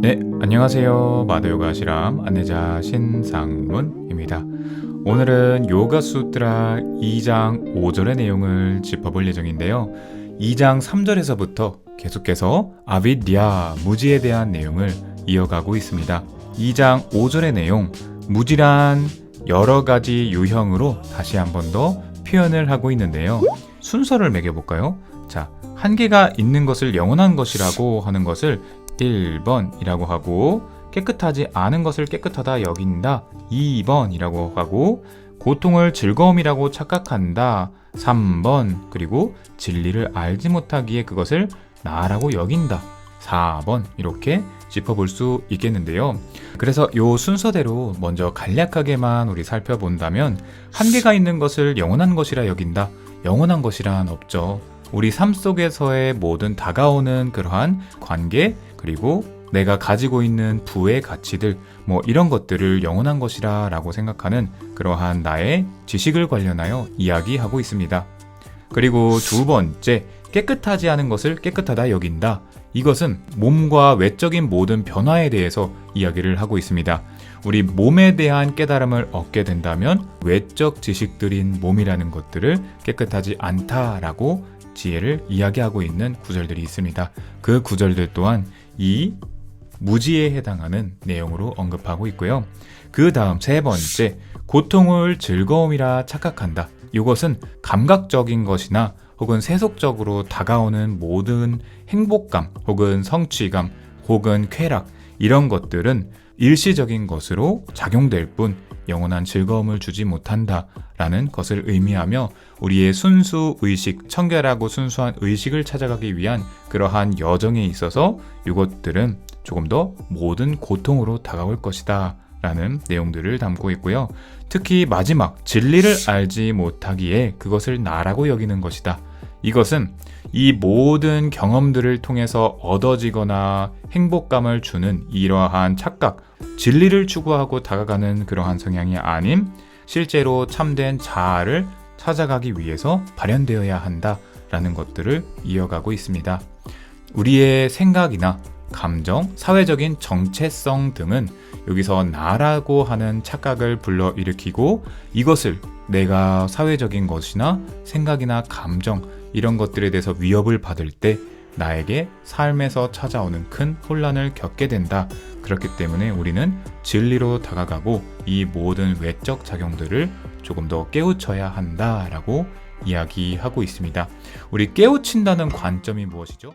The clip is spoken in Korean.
네, 안녕하세요. 마더요가 실험 안내자 신상문입니다. 오늘은 요가 수트라 2장 5절의 내용을 짚어볼 예정인데요. 2장 3절에서부터 계속해서 아비디아 무지에 대한 내용을 이어가고 있습니다. 2장 5절의 내용 무지란 여러 가지 유형으로 다시 한 번 더 표현을 하고 있는데요. 순서를 매겨볼까요? 자, 한계가 있는 것을 영원한 것이라고 하는 것을 1번이라고 하고 깨끗하지 않은 것을 깨끗하다 여긴다 2번이라고 하고 고통을 즐거움이라고 착각한다 3번 그리고 진리를 알지 못하기에 그것을 나라고 여긴다 4번 이렇게 짚어볼 수 있겠는데요. 그래서 요 순서대로 먼저 간략하게만 우리 살펴본다면 한계가 있는 것을 영원한 것이라 여긴다. 영원한 것이란 없죠. 우리 삶 속에서의 모든 다가오는 그러한 관계 그리고 내가 가지고 있는 부의 가치들 뭐 이런 것들을 영원한 것이라 라고 생각하는 그러한 나의 지식을 관련하여 이야기하고 있습니다. 그리고 두 번째 깨끗하지 않은 것을 깨끗하다 여긴다. 이것은 몸과 외적인 모든 변화에 대해서 이야기를 하고 있습니다. 우리 몸에 대한 깨달음을 얻게 된다면 외적 지식들인 몸이라는 것들을 깨끗하지 않다라고 지혜를 이야기하고 있는 구절들이 있습니다. 그 구절들 또한 이 무지에 해당하는 내용으로 언급하고 있고요. 그 다음 세 번째, 고통을 즐거움이라 착각한다. 이것은 감각적인 것이나 혹은 세속적으로 다가오는 모든 행복감 혹은 성취감 혹은 쾌락 이런 것들은 일시적인 것으로 작용될 뿐 영원한 즐거움을 주지 못한다 라는 것을 의미하며 우리의 순수 의식, 청결하고 순수한 의식을 찾아가기 위한 그러한 여정에 있어서 이것들은 조금 더 모든 고통으로 다가올 것이다. 라는 내용들을 담고 있고요. 특히 마지막 진리를 알지 못하기에 그것을 나라고 여기는 것이다. 이것은 이 모든 경험들을 통해서 얻어지거나 행복감을 주는 이러한 착각, 진리를 추구하고 다가가는 그러한 성향이 아닌 실제로 참된 자아를 찾아가기 위해서 발현되어야 한다라는 것들을 이어가고 있습니다. 우리의 생각이나 감정, 사회적인 정체성 등은 여기서 나라고 하는 착각을 불러일으키고 이것을 내가 사회적인 것이나 생각이나 감정 이런 것들에 대해서 위협을 받을 때 나에게 삶에서 찾아오는 큰 혼란을 겪게 된다. 그렇기 때문에 우리는 진리로 다가가고 이 모든 외적 작용들을 조금 더 깨우쳐야 한다라고 이야기하고 있습니다. 우리 깨우친다는 관점이 무엇이죠?